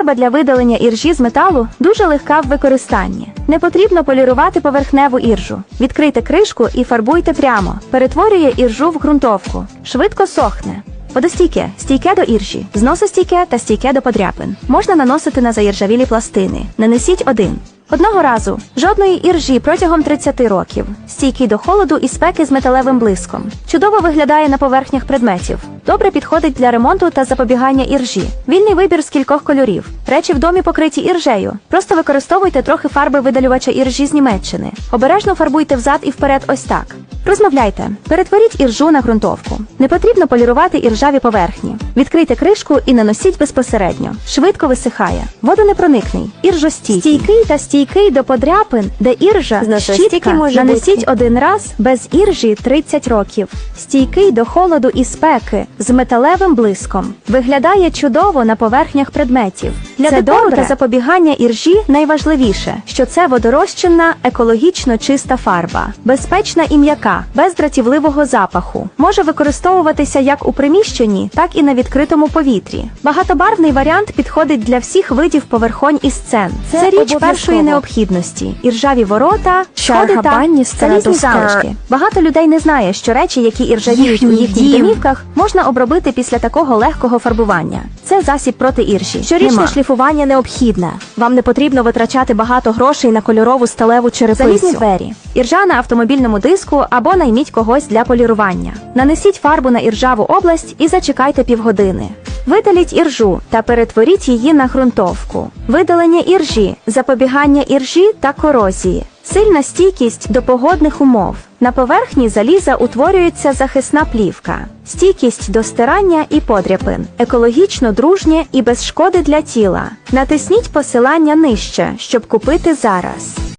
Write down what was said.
Фарба для видалення іржі з металу дуже легка в використанні. Не потрібно полірувати поверхневу іржу. Відкрийте кришку і фарбуйте прямо. Перетворює іржу в ґрунтовку. Швидко сохне. Водостійке, стійке до іржі, зносостійке та стійке до подряпин. Можна наносити на заіржавілі пластини. Нанесіть один. Одного разу жодної іржі протягом 30 років, стійкий до холоду і спеки з металевим блиском. Чудово виглядає на поверхнях предметів. Добре підходить для ремонту та запобігання іржі. Вільний вибір з кількох кольорів. Речі в домі покриті іржею. Просто використовуйте трохи фарби видалювача іржі з Німеччини. Обережно фарбуйте взад і вперед ось так. Розмовляйте, перетворіть іржу на ґрунтовку. Не потрібно полірувати іржаві поверхні. Відкрийте кришку і наносіть безпосередньо. Швидко висихає. Водонепроникний, іржостійкий. Стійкий та стійкий до подряпин, де іржа щітка. Нанесіть бути. один раз без іржі 30 років. Стійкий до холоду і спеки з металевим блиском. Виглядає чудово на поверхнях предметів. Для Це добре. та запобігання іржі найважливіше, що це водорозчинна, екологічно чиста фарба, безпечна і м'яка, без дратівливого запаху. Може використовуватися як у приміщенні, так і на відкритому повітрі. Багатобарвний варіант підходить для всіх видів поверхонь і сцен. Це Це, річ першої необхідності: іржаві ворота, Шар сходи та залізні залишки. Багато людей не знає, що речі, які іржавіють у їхніх домівках, можна обробити після такого легкого фарбування. Це засіб проти іржі. Щорічне Нема. шліфування необхідне. Вам не потрібно витрачати багато грошей на кольорову сталеву черепицю. Залізні двері, іржа на автомобільному диску або найміть когось для полірування. Нанесіть фарбу на іржаву область і зачекайте півгодини. Видаліть іржу та перетворіть її на ґрунтовку. Видалення іржі, запобігання іржі та корозії. Сильна стійкість до погодних умов. На поверхні заліза утворюється захисна плівка, стійкість до стирання і подряпин, екологічно дружнє і без шкоди для тіла. Натисніть посилання нижче, щоб купити зараз.